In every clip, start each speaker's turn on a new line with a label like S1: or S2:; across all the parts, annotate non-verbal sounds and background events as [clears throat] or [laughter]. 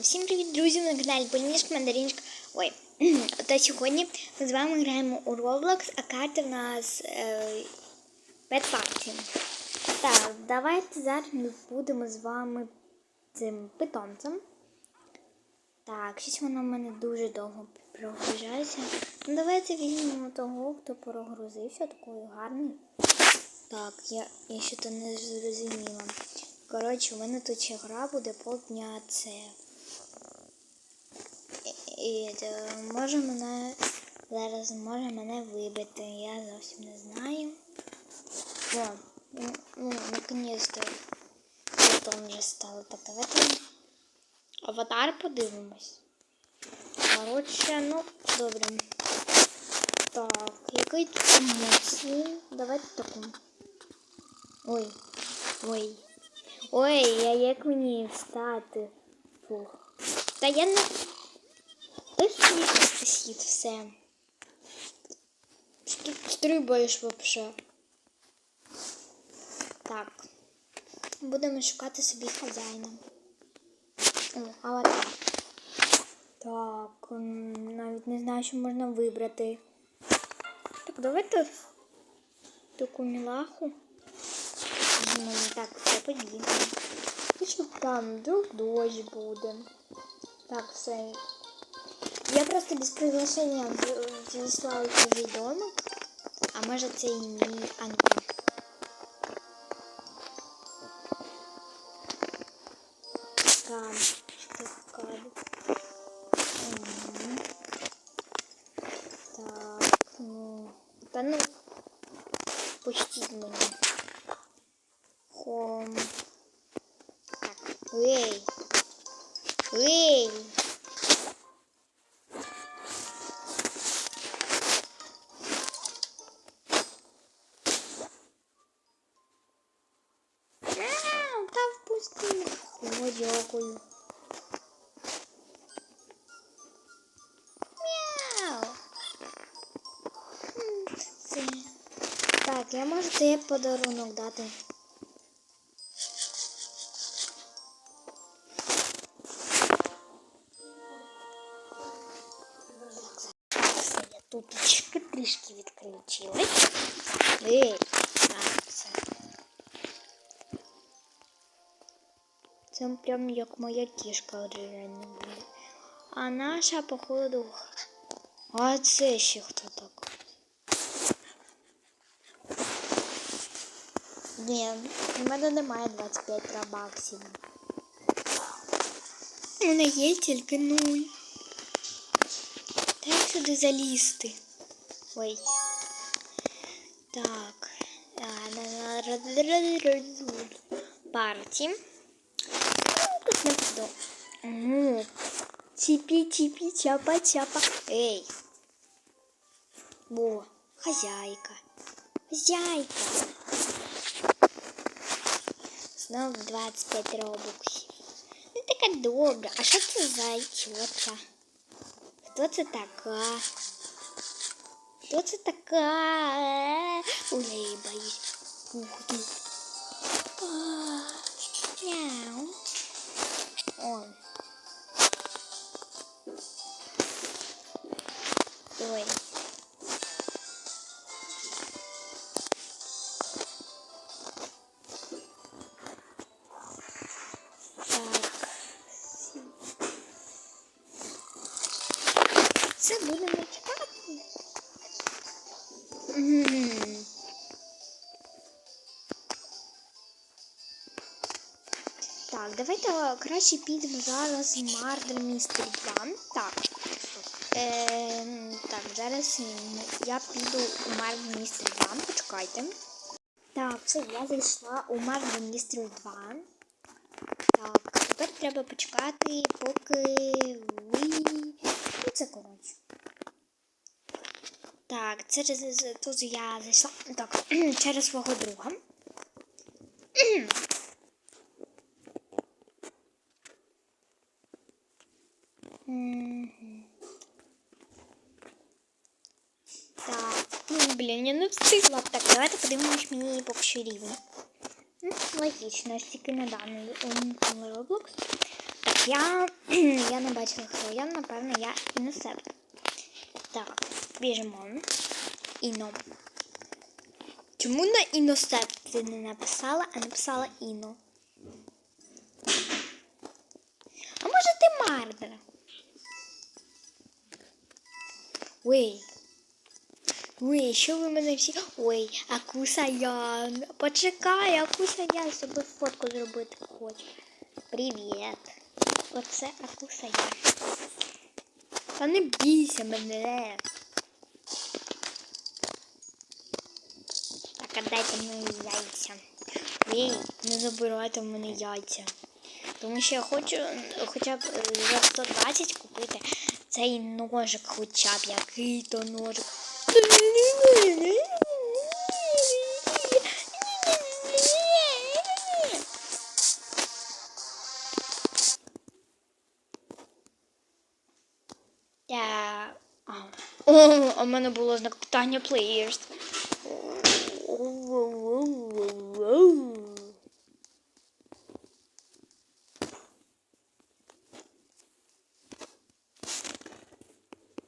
S1: Всім привіт, друзі! Ви на каналі Полінішка Мандарінчик. Ой, [clears throat] та сьогодні ми з вами граємо у Roblox, а карта в нас е, Pet Party. Так, давайте зараз ми будемо з вами цим питомцем. Так, щось воно в мене дуже довго прогружається. Ну, давайте візьмемо того, хто прогрузився, такою гарний. Так, я, я ще то не зрозуміла. Коротше, у мене тут ще гра буде полдня це. І, і е, може мене зараз може мене вибити. Я зовсім не знаю. О, ну, наконец-то потом вже стало. Так, аватар подивимось. Коротше, ну, добре. Так, який тут емоції? Давайте таку. Ой, ой. Ой, я як мені встати? Фух. Та я не. Сіт, сіт, все. Що стрибаєш вообще? Так. Будемо шукати собі хазяїна. О, аватар. Так, навіть не знаю, що можна вибрати. Так, давайте таку мілаху. Ну, так, все побігли. І щоб там вдруг дощ буде. Так, все. Я просто без приглашення в- зіслала це відомо. А може це і мій Антон. дякую. Мяу. Так, я можу тебе подарунок дати. Це прям як моя кішка реально буде. А наша, походу. А це ще хто так? Ні, у мене немає 25 рабаксів. У мене є тільки нуль. Та сюди залізти? Ой. Так. Парті. Ну, Тут не буду. Ну. Чіпі, чіпі, чапа, чапа. Ей. Во, хазяйка. Хазяйка. Знову 25 робоксів. Ну така добра. А що це за ічота? Хто це така? Хто це така? Ой, я її боюсь. Ух ти. А, Давайте краще підемо зараз Murder Mystery 2. Так. Е, так, зараз я піду у Murder Mystery 2. Почекайте. Так, все, я зайшла у Murder Mystery 2. Так, тепер треба почекати, поки ви. Ну, це коротше. Так, через тут я зайшла. Так, [clears throat] через свого друга. [clears throat] Так, ну блін, я не встигла. Так, давайте подивимось мені поки що рівень. Ну, логічно, ось тільки недавно увімкнули Roblox. Так, Я, [clears throat] я не бачила, хто я, напевно, я іносепт. Так, біжимо. Іно. Чому на іносепт не написала, а написала іно? А може ти Мардер? Ой. Ой, що ви мене всі. Ой, Акуса Ян. Почекай, Акуса Ян, щоб фотку зробити хочу. Привіт. Оце Акуса Ян. Та не бійся мене. Так, а дайте мені яйця. Ей, не забирайте в мене яйця. Тому що я хочу хоча б е, за 120 купити цей ножик, хоча б який то ножик. У мене було знак питання players.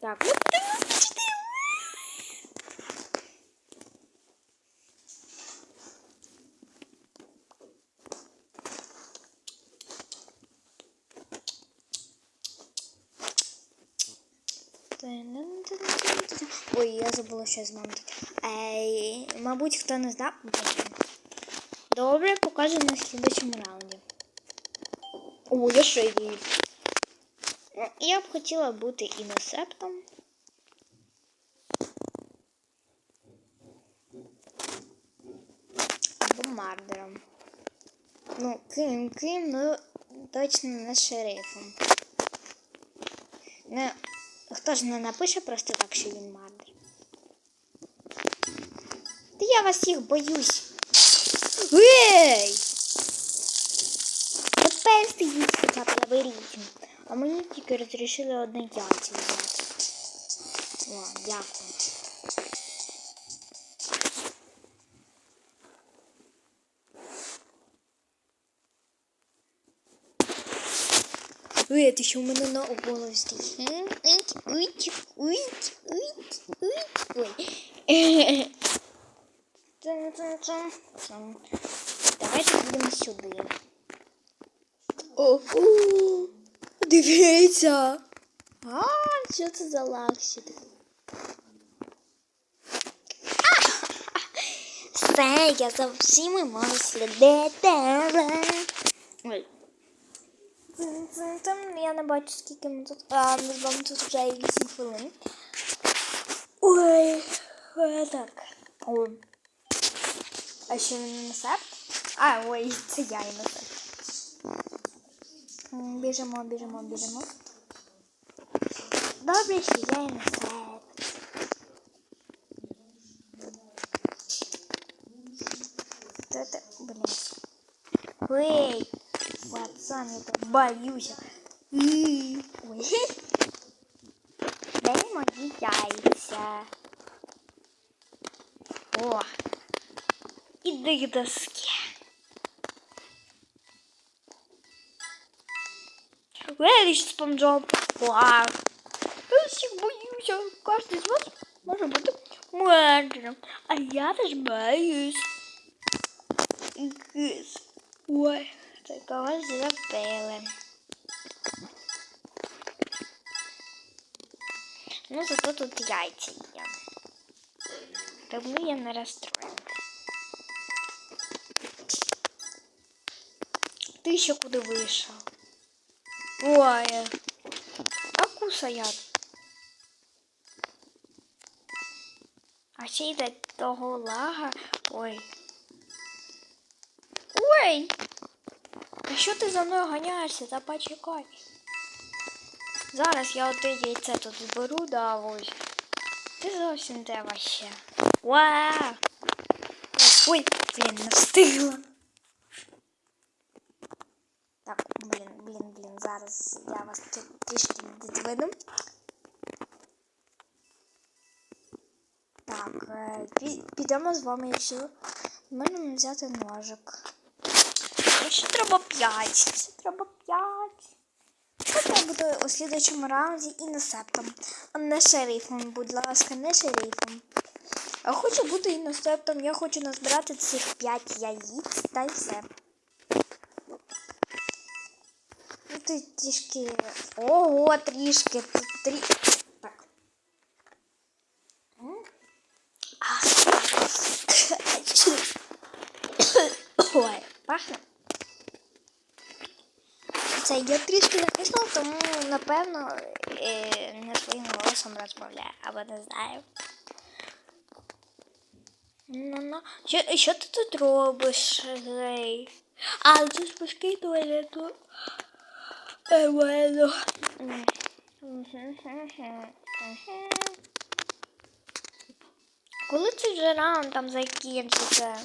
S1: Так, ну Ой, я забула що з. Ей, мабуть, хто не знав. Добре, покажу на слідчому раунді. О, я ще її. Я б хотіла бути іносептом. Або мардером. Ну, ким, ким, ну точно не шерифом. Не, хто ж не напише просто так, що він мардер. Та я вас всіх боюсь. Ей! Тепер стоїть хоча б лабіринтом. А мені тільки розрішили одне яйця взяти. О, дякую. Ой, ти що в мене на голові стоїть? Ить, ить, ить, ить, ить. Давайте будемо сюди. О, о, дивіться. А, що це за лаксі? Все, я за всіми можу слідити. Ой. Цим-цим-цим. Я не бачу, скільки ми тут. А, ми з вами тут вже 8 хвилин. Ой, е, так. Ой. А ще він не септ? А, ой, це я і не септ. М, Біжимо, біжимо, біжимо. Добре, що я і не септ. Та-та, блін. Эй, пацан, я так боюсь. И- Ой. Дай мої яйця. О, іди к доске. Виріш спанджоб. Вау. Я всіх боюся. Кожен з вас може бути менеджером. А я теж боюсь. Ой, такого зробили. Ну, зато тут яйця є. Тому я не розстроєна. Ти ще куди вийшов? Ой. А кусаят. А ще й до того лага. Ой. Ой! А що ти за мною ганяєшся? Та почекай. Зараз я оте яйце тут зберу, да ось. Ти зовсім де вообще. Вау! Ой, блін, не. Так, блін, блін, блін, зараз я вас трішки відведу. Так, е, підемо з вами, якщо в взяти ножик. Ще треба п'ять. Ще треба п'ять. Хоча бути у слідчому раунді і не септом. Не шерифом, будь ласка, не шерифом. А хочу бути іносептом, я хочу назбирати цих 5 яїць та й все. Ти трішки. Ого, трішки. Тут Трі... Так. М? Ой, пахне. Це я трішки закисла, тому напевно е, не своїм голосом розмовляю, або не знаю. Ну, ну. Що, що ти тут робиш, гей? А, це ж пішки Нормально. Коли цей вже раунд там закінчиться?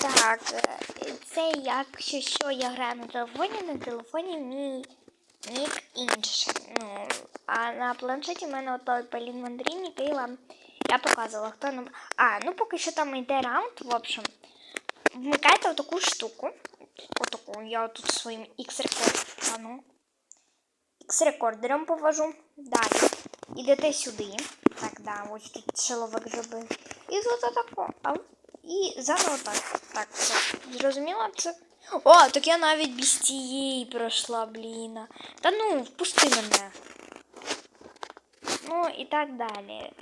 S1: Так, це якщо що я граю на телефоні, на телефоні мій нік інший. Ну, а на планшеті в мене той Полін Мандрін, який вам я показувала. Хто нам. А, ну поки що там йде раунд, в общем. Вмикайте отаку штуку. Отаку. Я тут своїм X-рекордом. X-рекордером повожу. Далі. Ідете сюди. Так, да, ось тут шеловик зробив. І тут отако. А, і заново так. Так, все. Зрозуміла це? О, так я навіть без тієї пройшла, блін. Та ну, впусти мене. Ну і так далі.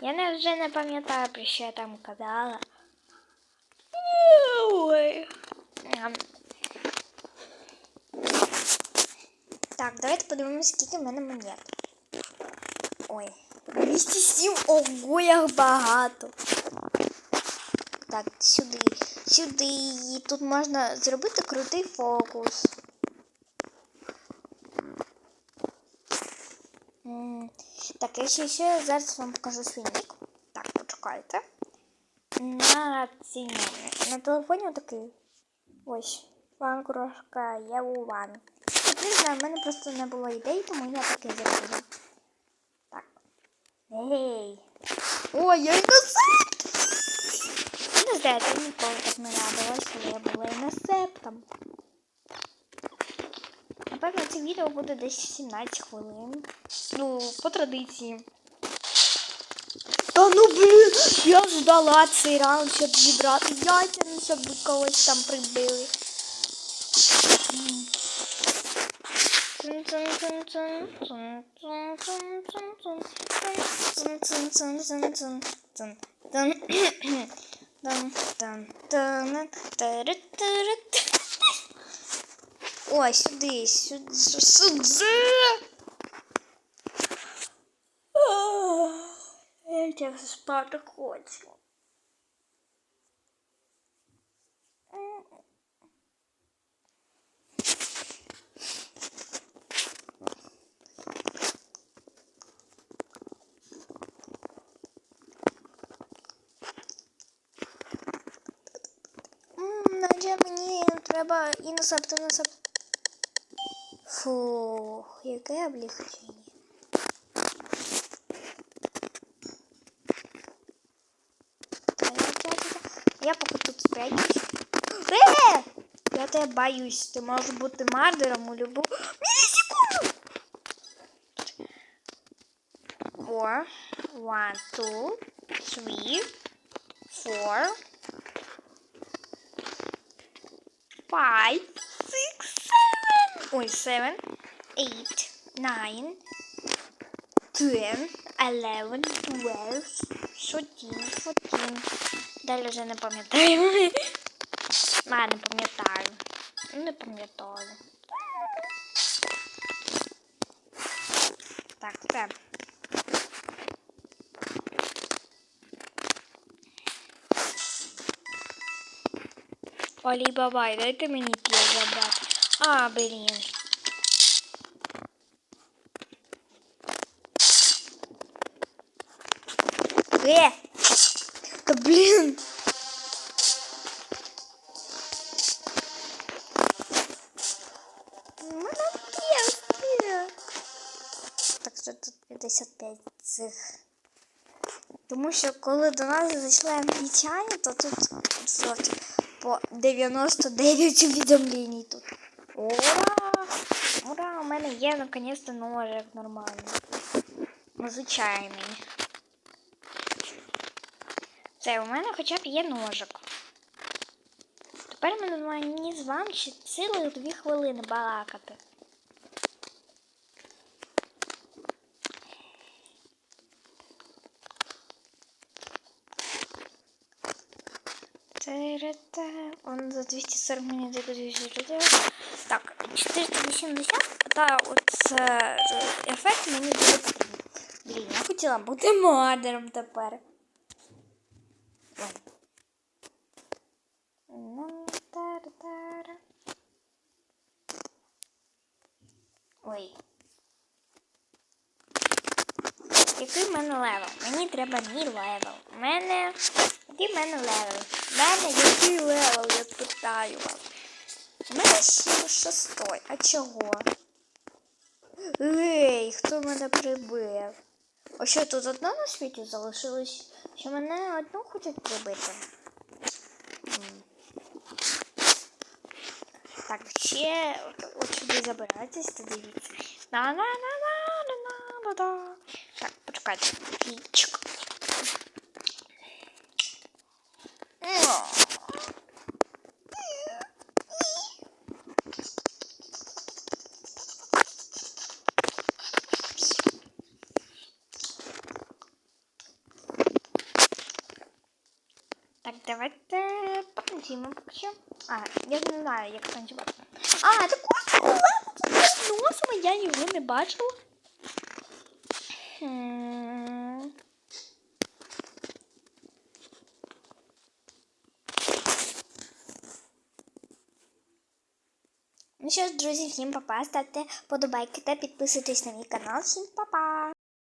S1: Я не, вже не пам'ятаю, про що я там казала. Ой. Ем. Так, давайте подивимось, скільки в мене монет. Ой. 207, ого, як багато. Так, сюди, сюди. Тут можна зробити крутий фокус. Так, я ще, ще зараз вам покажу свій нік. На цій на телефоні отакий. Ось. Ванкрошка, я у ван. Не знаю, в мене просто не було ідей, тому я таке зробила. Так. Ей. Ой, я іносепт! Не знаю, я ніколи так не радилась, що я була іносептом. Напевно, це відео буде десь 17 хвилин. Ну, по традиції. Та ну блін, я ждала цей раунд, щоб зібрати яйця, щоб когось там прибили. Ой, сюди, сюди, сюди. Я тебе спати хочу. М, Наче мені треба і насипати, і насипати. Фух, яке облегчення. Я поки тут спрячусь. Е! Я тебе боюсь. Ти можеш бути мардером у любу мілісекунду. Four, one, two, three, four, five, six, seven. Ой, seven, eight, nine, ten, eleven, twelve, thirteen, fourteen. Далі вже не пам'ятаю. А, не пам'ятаю. Не пам'ятаю. Так, все. Олі бабай, дайте мені тіл забрати. А, блін. Е! Та блін! Молодець! Так, що тут 55 цих. Тому що коли до нас зайшли англічані, то тут зовсім по 99 увідомлень тут. Ура! Ура! У мене є наконец-то ножик нормальний. Ну, звичайний. Все, у мене хоча б є ножик. Тепер ми маємо з вами ще цілих дві хвилини балакати. Он за 240 мені минут Так, 480, та от е, ефект мені дуже потрібен. Блін, я хотіла бути модером тепер. Ой. Який в мене левел? Мені треба мій левел. У мене. Який в мене левел? У мене який левел, я питаю вас. У мене ще шестой. А чого? Ей, хто мене прибив? А що тут одна на світі залишилось? Що мене одну хочуть прибити? Так, ще от, сюди забиратись, то дивіться. на на на на на на на Так, почекайте. Чик. Давайте потанцюємо поки що. А, я не знаю, як танцювати. А, так ось носом, я його не бачила. Ну що ж, друзі, всім па-па, ставте подобайки та підписуйтесь на мій канал. Всім па-па!